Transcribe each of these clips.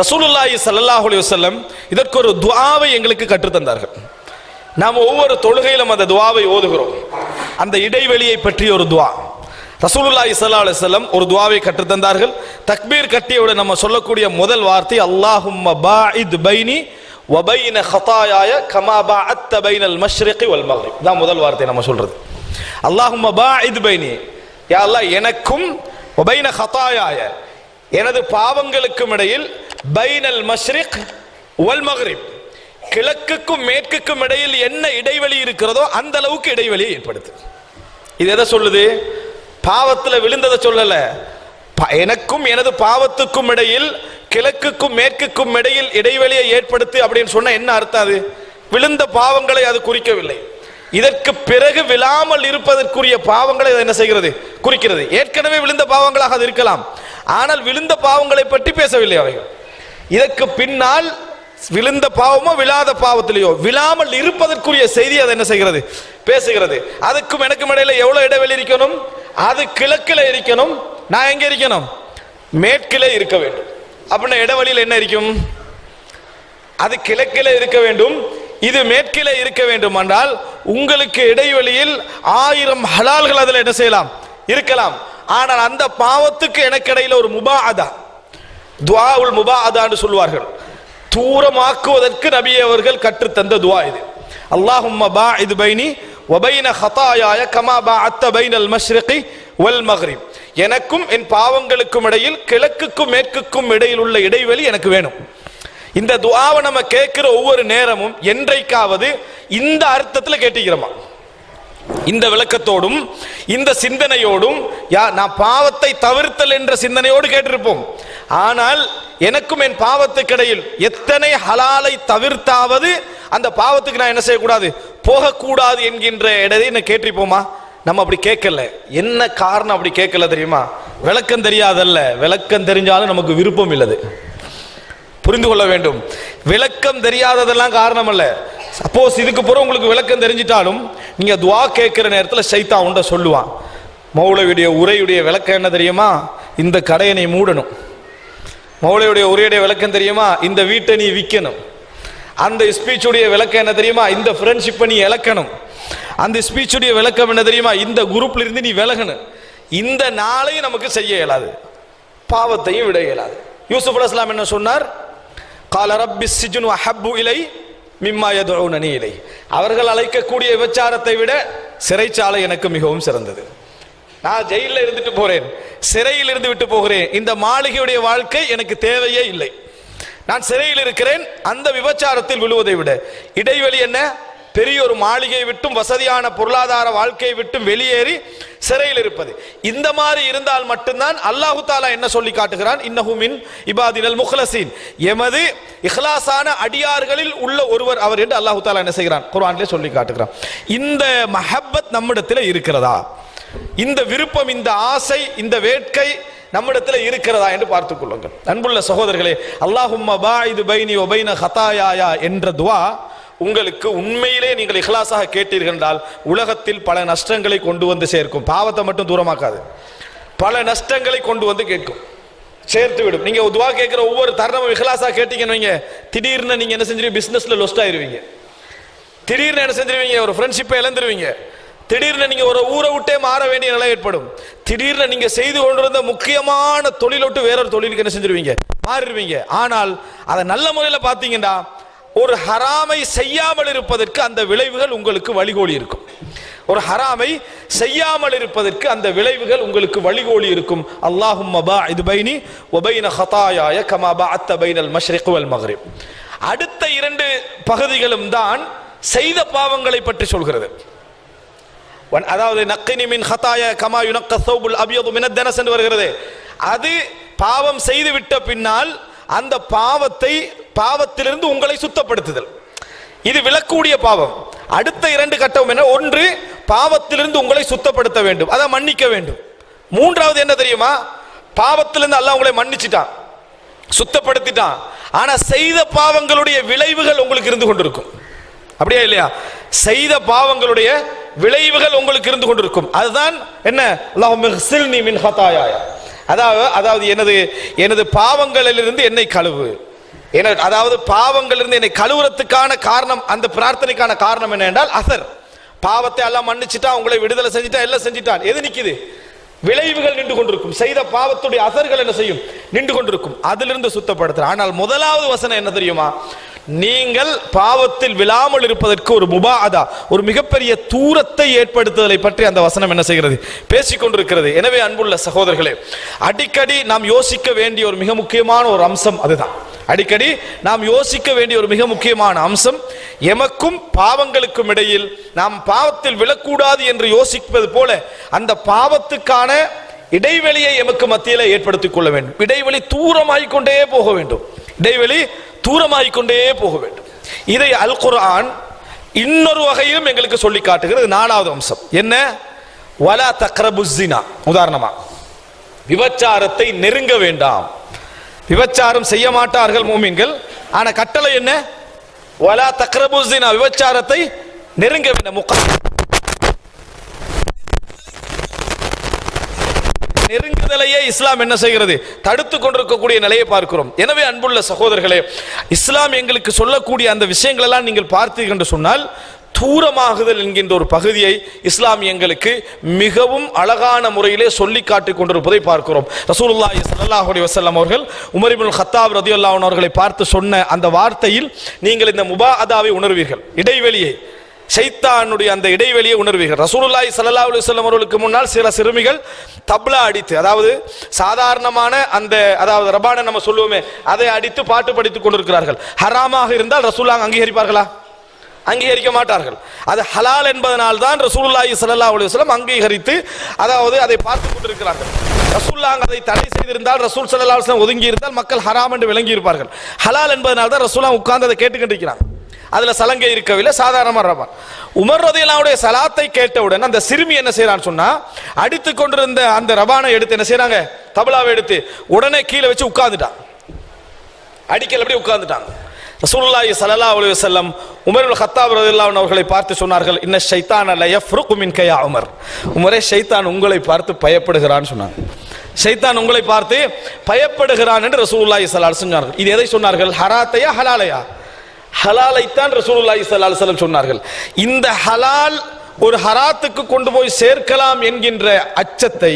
ரசூலுல்லாஹி ஸல்லல்லாஹு அலி வல்லம் இதற்கு ஒரு துவாவை எங்களுக்கு கற்றுத் தந்தார்கள் நாம் ஒவ்வொரு தொழுகையிலும் அந்த துவாவை ஓதுகிறோம். அந்த இடைவெளியை பற்றிய ஒரு துவா ரசூலுல்லாஹி சல்லா அலி வஸல்லம் ஒரு துவாவை கற்றுத்தந்தார்கள். தக்பீர் கட்டியவுடன் நம்ம சொல்லக்கூடிய முதல் வார்த்தை அல்லாஹும் பாஇத் பைனி வபைன ஹதாயாய கமா பாஅத்த பைனல் மஷ்ரிகி வல் மக்ரிப். தான் முதல் வார்த்தை நம்ம சொல்றது. பா இது பைனி. யா அல்லாஹ் எனக்கும் வபைன ஹதாயாய எனது பாவங்களுக்கும் இடையில் பைனல் மஷ்ரிக் வல் மக்ரிப். கிழக்குக்கும் மேற்குக்கும் இடையில் என்ன இடைவெளி இருக்கிறதோ அந்த அளவுக்கு இடைவெளியை ஏற்படுத்து. இது எதை சொல்லுது? பாவத்தில் விழுந்ததை சொல்லல. எனக்கும் எனது பாவத்துக்கும் இடையில் கிழக்குக்கும் மேற்குக்கும் இடையில் இடைவெளியை ஏற்படுத்து அப்படின்னு சொன்ன என்ன அர்த்தம் அது? விழுந்த பாவங்களை அது குறிக்கவில்லை. இதற்கு பிறகு விழாமல் இருப்பதற்குரிய பாவங்களை அது என்ன செய்கிறது? குறிக்கிறது. ஏற்கனவே விழுந்த பாவங்களாக அது இருக்கலாம். ஆனால் விழுந்த பாவங்களை பற்றி பேசவில்லை அவைகள். இதற்கு பின்னால் விழுந்த பாவமோ விழாத பாவத்திலேயோ விழாமல் இருப்பதற்குரிய செய்தி அது என்ன செய்கிறது? பேசுகிறது. அதுக்கும் எனக்கும் இடையில எவ்வளவு இடைவெளி இருக்கணும்? அது கிழக்கில் இருக்கணும். நான் எங்க இருக்கணும்? மேற்கிலே இருக்க வேண்டும். அப்படின்னா இடைவெளியில் என்ன இருக்கும்? அது கிழக்கில் இருக்க வேண்டும். இது மேற்கில இருக்க வேண்டும் என்றால் உங்களுக்கு இடைவெளியில் ஆயிரம் ஹலால்கள் அதில் என்ன செய்யலாம்? இருக்கலாம். ஆனால் அந்த பாவத்துக்கு எனக்கு இடையில ஒரு துவா துஆவுல் முபாஅதான்னு சொல்வார்கள். தூரமாக்குவதற்கு நபி அவர்கள் கற்றுத்தந்த துவா இது. அல்லாஹ்மபா இது பைனி ஒபைன ஹதாயாய கமா பாஅத்த பைனல் மஷ்ரிகி வல் மஹ்ரிப் எனக்கும் என் பாவங்களுக்கும் இடையில் கிழக்குக்கும் மேற்குக்கும் இடையில் உள்ள இடைவெளி எனக்கு வேணும். இந்த துவாவை நம்ம கேட்கிற ஒவ்வொரு நேரமும் என்றைக்காவது இந்த அர்த்தத்தில் கேட்டுக்கிறோமா? இந்த விளக்கத்தோடும் இந்த சிந்தனையோடும் யா நான் பாவத்தை தவிர்த்தல் என்ற சிந்தனையோடு கேட்டிருப்போம். ஆனால் எனக்கும் என் பாவத்துக்கிடையில் எத்தனை ஹலாலை தவிர்த்தாவது அந்த பாவத்துக்கு நான் என்ன செய்யக்கூடாது? போகக்கூடாது என்கின்ற இடத்தை நான் கேட்டிருப்போமா? நம்ம அப்படி கேட்கல. என்ன காரணம் அப்படி கேட்கல தெரியுமா? விளக்கம் தெரியாதல்ல. விளக்கம் தெரிஞ்சாலும் நமக்கு விருப்பம் இல்லது. புரிந்து கொள்ள வேண்டும். விளக்கம் தெரியாததெல்லாம் காரணம் அல்ல சப்போஸ் இதுக்கு பிறகு உங்களுக்கு விளக்கம் தெரிஞ்சிட்டாலும் நீங்க துவா கேட்கிற நேரத்தில் சைத்தா உண்ட சொல்லுவான். மௌலவியுடைய உரையுடைய விளக்கம் என்ன தெரியுமா? இந்த கடையனை மூடணும். மௌளையுடைய உரையுடைய விளக்கம் தெரியுமா? இந்த வீட்டை நீ விற்கணும் அந்த ஸ்பீச்சுடைய விளக்கம் என்ன தெரியுமா? இந்த ஃப்ரெண்ட்ஷிப்பை நீ இழக்கணும். அந்த ஸ்பீச்சுடைய விளக்கம் என்ன தெரியுமா? இந்த குரூப்ல இருந்து நீ விலகணும். இந்த நாளையும் நமக்கு செய்ய இயலாது. பாவத்தையும் விட இயலாது. யூசுப் அலைஹிஸ்ஸலாம் என்ன சொன்னார்? கால ரப்பி சிஜுனு அஹப்பு இலை மிம்மா யதுஊனனி இலை. அவர்கள் அழைக்கக்கூடிய விபச்சாரத்தை விட சிறைச்சாலை எனக்கு மிகவும் சிறந்தது. நான் ஜெயிலில் இருந்துட்டு போறேன் சிறையில் இருந்து விட்டு போகிறேன். இந்த மாளிகையுடைய வாழ்க்கை எனக்கு தேவையே இல்லை. நான் சிறையில் இருக்கிறேன் அந்த விபச்சாரத்தில் விழுவதை விட. இடைவெளி என்ன? பெரிய ஒரு மாளிகை விட்டும் வசதியான பொருளாதார வாழ்க்கையை விட்டும் வெளியேறி சிறையில் இருப்பது. இந்த மாதிரி இருந்தால் மட்டும்தான் அல்லாஹு தாலா என்ன சொல்லி காட்டுகிறான்? இன்னஹுமின் இபாதினல் முஹ்லசீன். எமது இஹ்லாசான அடியார்களில் உள்ள ஒருவர் அவர் என்று அல்லாஹு தாலா என்ன செய்கிறான்? குர்ஆனிலே சொல்லி காட்டுகிறான். இந்த மஹப்பத் நம்மிடத்தில் இருக்கிறதா? இந்த விருப்பம் இந்த ஆசை இந்த வேட்கை நம்மிடத்தில் இருக்கிறதா என்று பார்த்துக் கொள்ளுங்கள். அன்புள்ள சகோதரர்களே அல்லாஹும்ம பாயிது பைனி ஒபைன ஹதாயாயா என்ற துவா உங்களுக்கு உண்மையிலே நீங்கள் இஹ்லாஸாக கேட்டீர்கள் என்றால் உலகத்தில் பல நஷ்டங்களை கொண்டு வந்து சேர்க்கும். பாவத்தை மட்டும் தூரமாக்காது. பல நஷ்டங்களை கொண்டு வந்து கேட்கும். சேர்த்து விடும். நீங்க துவா கேட்கிற ஒவ்வொரு தருணமும் இஹ்லாஸா கேட்டீங்கன்னு வைங்க. திடீர்னு நீங்க என்ன செஞ்சிருவீங்க? பிசினஸ்ல லொஸ்ட் ஆயிருவீங்க. திடீர்னு என்ன செஞ்சிருவீங்க? ஒரு ஃப்ரெண்ட்ஷிப்பை இழந்துருவீங்க. திடீர்னு நீங்க ஒரு ஊரை விட்டே மாற வேண்டிய நிலை ஏற்படும். திடீர்னு நீங்க செய்து கொண்டிருந்த முக்கியமான தொழிலோட்டு வேறொரு தொழிலுக்கு என்ன செஞ்சிருவீங்க? மாறிடுவீங்க. ஆனால் அதை நல்ல முறையில் பார்த்தீங்கன்னா ஒரு ஹராமை செய்யாமல் இருப்பதற்கு அந்த விளைவுகள் உங்களுக்கு வழிகோலி இருக்கும். ஒரு ஹராமை செய்யாமல் இருப்பதற்கு அந்த விளைவுகள் உங்களுக்கு வழிகோலி இருக்கும். அல்லாஹும் மபா இது பைனி ஒபைன ஹதாயாய கமாபா அத்த பைனல் மஷ்ரிக் வல் மக்ரிப் அடுத்த இரண்டு பகுதிகளும் தான் செய்த பாவங்களை பற்றி சொல்கிறது. அதாவது நக்கினி மின் ஹதாய கமா யுனக்க சௌபுல் அபியது மினத்தனஸ் என்று வருகிறது. அது பாவம் செய்து விட்ட பின்னால் அந்த பாவத்தை பாவத்திலிருந்து உங்களை சுத்தப்படுத்துதல். இது விளக்கக்கூடிய பாவம். அடுத்த இரண்டு கட்டம் என்ன? ஒன்று பாவத்திலிருந்து உங்களை சுத்தப்படுத்த வேண்டும். அதை மன்னிக்க வேண்டும். மூன்றாவது என்ன தெரியுமா? பாவத்திலிருந்து அல்லாஹ் உங்களை மன்னிச்சிட்டான். சுத்தப்படுத்திட்டான். ஆனா செய்த பாவங்களுடைய விளைவுகள் உங்களுக்கு இருந்து கொண்டிருக்கும். அப்படியா இல்லையா? செய்த பாவங்களுடைய விளைவுகள் உங்களுக்கு இருந்து கொண்டிருக்கும். அதுதான் என்ன? அல்லாஹ் மின் ஹதாயாய அதாவது அதாவது எனது எனது பாவங்களிலிருந்து என்னை கழுவு. என அதாவது பாவங்களிலிருந்து என்னை கழுவுறதுக்கான காரணம் அந்த பிரார்த்தனைக்கான காரணம் என்ன என்றால் அசர். பாவத்தை எல்லாம் மன்னிச்சுட்டா உங்களை விடுதலை செஞ்சுட்டா எல்லாம் செஞ்சுட்டான். எது நிற்குது விளைவுகள் நின்று கொண்டிருக்கும். செய்த பாவத்துடைய அசர்கள் என்ன செய்யும்? நின்று கொண்டிருக்கும். அதிலிருந்து சுத்தப்படுத்துற ஆனால் முதலாவது வசனம் என்ன தெரியுமா? நீங்கள் பாவத்தில் விழாமல் இருப்பதற்கு ஒரு முபாதா ஒரு மிகப்பெரிய தூரத்தை ஏற்படுத்துதலை பற்றி அந்த வசனம் என்ன செய்கிறது? பேசிக்கொண்டிருக்கிறது எனவே அன்புள்ள சகோதரர்களே அடிக்கடி நாம் யோசிக்க வேண்டிய ஒரு மிக முக்கியமான ஒரு அம்சம் அதுதான். அடிக்கடி நாம் யோசிக்க வேண்டிய ஒரு மிக முக்கியமான அம்சம் எமக்கும் பாவங்களுக்கும் இடையில் நாம் பாவத்தில் விழக்கூடாது என்று யோசிப்பது போல அந்த பாவத்துக்கான இடைவெளியை எமக்கு மத்தியில் ஏற்படுத்திக் கொள்ள வேண்டும். இடைவெளி தூரமாகிக்கொண்டே போக வேண்டும். இடைவெளி தூரமாகிக் கொண்டே போக வேண்டும். இதை அல் குர்ஆன் இன்னொரு வகையிலும் எங்களுக்கு சொல்லி காட்டுகிறது. நாலாவது அம்சம். என்ன? வலா தக்ரபுஸ்ஸினா உதாரணமா. விபச்சாரத்தை நெருங்க வேண்டாம். விபச்சாரம் செய்ய மாட்டார்கள் மூமின்கள். ஆனா கட்டளை என்ன? வலா தக்ரபுஸ்தினா விபச்சாரத்தை நெருங்க வேண்டாம். நெருங்குதலையே இஸ்லாம் என்ன செய்கிறது? தடுத்து கொண்டிருக்கக்கூடிய நிலையை பார்க்கிறோம். எனவே அன்புள்ள சகோதரர்களே இஸ்லாம் எங்களுக்கு சொல்லக்கூடிய அந்த விஷயங்களெல்லாம் நீங்கள் பார்த்தீர்கள் என்று சொன்னால் தூரமாகுதல் என்கின்ற ஒரு பகுதியை இஸ்லாம் எங்களுக்கு மிகவும் அழகான முறையிலே சொல்லி காட்டிக் கொண்டிருப்பதை பார்க்கிறோம். ரசூலுல்லாஹி ஸல்லல்லாஹு அலைஹி அவர்கள் உமரிபுல் ஹத்தாப் ரதி ரதியல்லாஹு அவர்களை பார்த்து சொன்ன அந்த வார்த்தையில் நீங்கள் இந்த முபாஅதாவை உணர்வீர்கள். இடைவெளியை ஷைத்தானுடைய அந்த இடைவெளியை உணர்வீர்கள். ரசூலுல்லாய் சல்லா அலுவலம் அவர்களுக்கு முன்னால் சில சிறுமிகள் தப்லா அடித்து அதாவது சாதாரணமான அந்த அதாவது ரபான நம்ம சொல்லுவோமே அதை அடித்து பாட்டு படித்துக் கொண்டிருக்கிறார்கள். ஹராமாக இருந்தால் ரசூலுல்லாஹ் அங்கீகரிப்பார்களா? அங்கீகரிக்க மாட்டார்கள். அது ஹலால் என்பதனால் தான் ரசூலுல்லாஹி சல்லா அலுவலம் அங்கீகரித்து அதாவது அதை பார்த்து கொண்டிருக்கிறார்கள். ரசூல்லாங்க அதை தடை செய்திருந்தால் ரசூல் சல்லா அலுவலம் ஒதுங்கி இருந்தால் மக்கள் ஹராம் என்று விளங்கி இருப்பார்கள் ஹலால் என்பதனால் தான் ரசூலுல்லாஹ் உட்கார்ந்து அதை கேட்டுக்கொண்டிருக்கிறாங்க அதுல சலங்கை இருக்கவில்லை சாதாரணமா ரபான் உமர் ரதியல்லாவுடைய சலாத்தை கேட்டவுடன் அந்த சிறுமி என்ன செய்யறான்னு சொன்னா அடித்து கொண்டிருந்த அந்த ரபானை எடுத்து என்ன செய்யறாங்க தபலாவை எடுத்து உடனே கீழே வச்சு உட்கார்ந்துட்டான். அடிக்கல் அப்படியே உட்கார்ந்துட்டாங்க. ரசூலுல்லாஹி ஸல்லல்லாஹு அலி வஸல்லம் உமர் இப்னு கத்தாப் ரலியல்லாஹு அவர்களை பார்த்து சொன்னார்கள் இன்ன ஷைத்தான் அல்ல யஃப்ருகு மின்க யா உமர். உமரே ஷைத்தான் உங்களை பார்த்து பயப்படுகிறான்னு சொன்னாங்க. ஷைத்தான் உங்களை பார்த்து பயப்படுகிறான் என்று ரசூலுல்லாஹி ஸல்லல்லாஹு அலைஹி சொன்னார்கள். இது எதை சொன்னார்கள்? ஹராத்தையா ஹலாலையா? ஹலாலைத்தான் ரசூலுல்லாஹி ஸல்லல்லாஹு அலைஹி சொன்னார்கள். இந்த ஹலால் ஒரு ஹராத்துக்கு கொண்டு போய் சேர்க்கலாம் என்கின்ற அச்சத்தை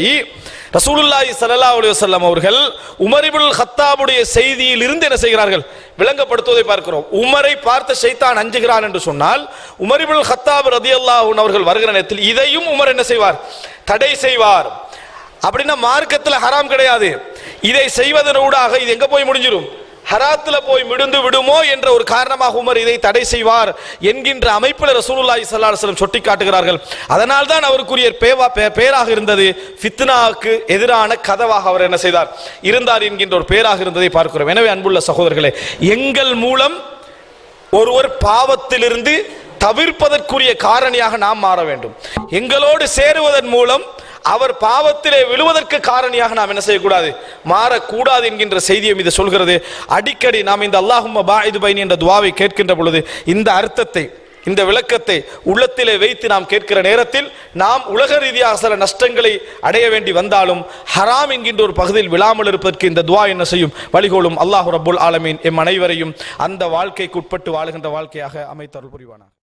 ரசூலுல்லாஹி ஸல்லல்லாஹு அலைஹி வஸல்லம் அவர்கள் உமர் இப்னுல் கத்தாபுடைய செய்தியில் இருந்து என்ன செய்கிறார்கள்? விளங்கப்படுத்துவதை பார்க்கிறோம். உமரை பார்த்த ஷைத்தான் அஞ்சுகிறான் என்று சொன்னால் உமர் இப்னுல் கத்தாப் ரதியல்லாஹு அவர்கள் வருகிற நேரத்தில் இதையும் உமர் என்ன செய்வார்? தடை செய்வார். அப்படின்னா மார்க்கத்தில் ஹராம் கிடையாது. இதை செய்வதனூடாக இது எங்க போய் முடிஞ்சிடும் ஹராத்துல போய் மிடுந்து விடுமோ என்ற ஒரு காரணமாக உமர் இதை தடை செய்வார் என்கின்ற அமைப்பில் ரசூலுல்லாஹி சல்லா அலைஹி சுட்டி காட்டுகிறார்கள் அதனால் தான் அவருக்குரிய பேவா பே- பேராக இருந்தது ஃபித்னாவுக்கு எதிரான கதவாக அவர் என்ன செய்தார்? இருந்தார் என்கின்ற ஒரு பேராக இருந்ததை பார்க்கிறோம். எனவே அன்புள்ள சகோதரர்களே எங்கள் மூலம் ஒருவர் பாவத்திலிருந்து தவிர்ப்பதற்குரிய காரணியாக நாம் மாற வேண்டும். எங்களோடு சேருவதன் மூலம் அவர் பாவத்திலே விழுவதற்கு காரணியாக நாம் என்ன செய்யக்கூடாது? மாறக்கூடாது என்கின்ற செய்தியும் இது சொல்கிறது. அடிக்கடி நாம் இந்த அல்லாஹும் பாயிது பைனி என்ற துவாவை கேட்கின்ற பொழுது இந்த அர்த்தத்தை இந்த விளக்கத்தை உள்ளத்திலே வைத்து நாம் கேட்கிற நேரத்தில் நாம் உலக ரீதியாக சில நஷ்டங்களை அடைய வேண்டி வந்தாலும் ஹராம் என்கின்ற ஒரு பகுதியில் விழாமல் இருப்பதற்கு இந்த துவா என்ன செய்யும்? வழிகோலும் அல்லாஹு ரபுல் ஆலமீன். எம் அனைவரையும் அந்த வாழ்க்கைக்கு உட்பட்டு வாழுகின்ற வாழ்க்கையாக அமைத்தருள் புரிவானா